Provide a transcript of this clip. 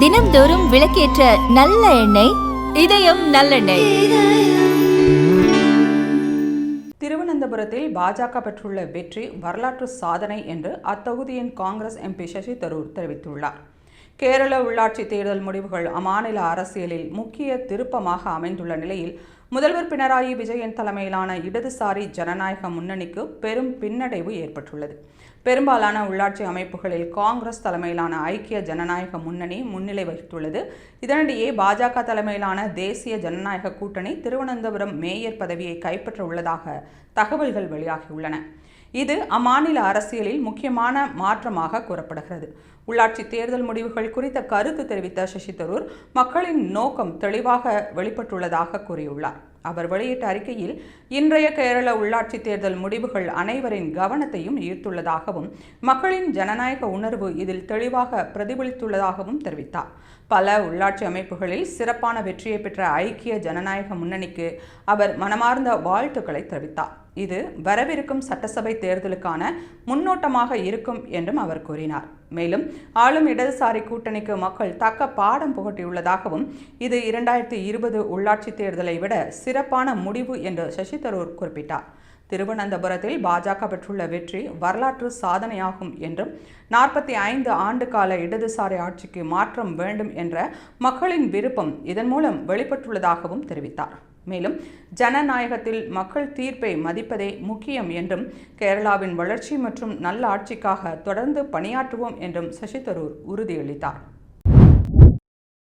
தினம்தோறும் விளக்கேற்ற நல்ல எண்ணெய் இதயம் நல்லெண்ணெய். திருவனந்தபுரத்தில் பாஜக பெற்றுள்ள வெற்றி வரலாற்று சாதனை என்று அத்தொகுதியின் காங்கிரஸ் எம்பி சசி தரூர் தெரிவித்துள்ளார். கேரள உள்ளாட்சி தேர்தல் முடிவுகள் அம்மாநில அரசியலில் முக்கிய திருப்பமாக அமைந்துள்ள நிலையில் முதல்வர் பினராயி விஜயன் தலைமையிலான இடதுசாரி ஜனநாயக முன்னணிக்கு பெரும் பின்னடைவு ஏற்பட்டுள்ளது. பெரும்பாலான உள்ளாட்சி அமைப்புகளில் காங்கிரஸ் தலைமையிலான ஐக்கிய ஜனநாயக முன்னணி முன்னிலை வகித்துள்ளது. இதனிடையே பாஜக தலைமையிலான தேசிய ஜனநாயக கூட்டணி திருவனந்தபுரம் மேயர் பதவியை கைப்பற்ற உள்ளதாக தகவல்கள் வெளியாகியுள்ளன. இது அம்மாநில அரசியலில் முக்கியமான மாற்றமாக கூறப்படுகிறது. உள்ளாட்சி தேர்தல் முடிவுகள் குறித்த கருத்து தெரிவித்த சசி தரூர் மக்களின் நோக்கம் தெளிவாக வெளிப்பட்டுள்ளதாக கூறியுள்ளார். அவர் வெளியிட்ட அறிக்கையில் இன்றைய கேரள உள்ளாட்சி தேர்தல் முடிவுகள் அனைவரின் கவனத்தையும் ஈர்த்துள்ளதாகவும் மக்களின் ஜனநாயக உணர்வு இதில் தெளிவாக பிரதிபலித்துள்ளதாகவும் தெரிவித்தார். பல உள்ளாட்சி அமைப்புகளில் சிறப்பான வெற்றியை பெற்ற ஐக்கிய ஜனநாயக முன்னணிக்கு அவர் மனமார்ந்த வாழ்த்துக்களை தெரிவித்தார். இது வரவிருக்கும் சட்டசபை தேர்தலுக்கான முன்னோட்டமாக இருக்கும் என்றும் அவர் கூறினார். மேலும் ஆளும் இடதுசாரி கூட்டணிக்கு மக்கள் தக்க பாடம் புகட்டியுள்ளதாகவும் இது இரண்டாயிரத்தி இருபது உள்ளாட்சி தேர்தலை விட சிறப்பான முடிவு என்று சசி தரூர் குறிப்பிட்டார். திருவனந்தபுரத்தில் பாஜக பெற்றுள்ள வெற்றி வரலாற்று சாதனையாகும் என்றும் நாற்பத்தி ஐந்து ஆண்டு கால இடதுசாரி ஆட்சிக்கு மாற்றம் வேண்டும் என்ற மக்களின் விருப்பம் இதன் மூலம் வெளிப்பட்டுள்ளதாகவும் தெரிவித்தார். மேலும் ஜனநாயகத்தில் மக்கள் தீர்ப்பை மதிப்பதே முக்கியம் என்றும் கேரளாவின் வளர்ச்சி மற்றும் நல்ல ஆட்சிக்காக தொடர்ந்து பணியாற்றுவோம் என்றும் சசி தரூர் உறுதியளித்தார்.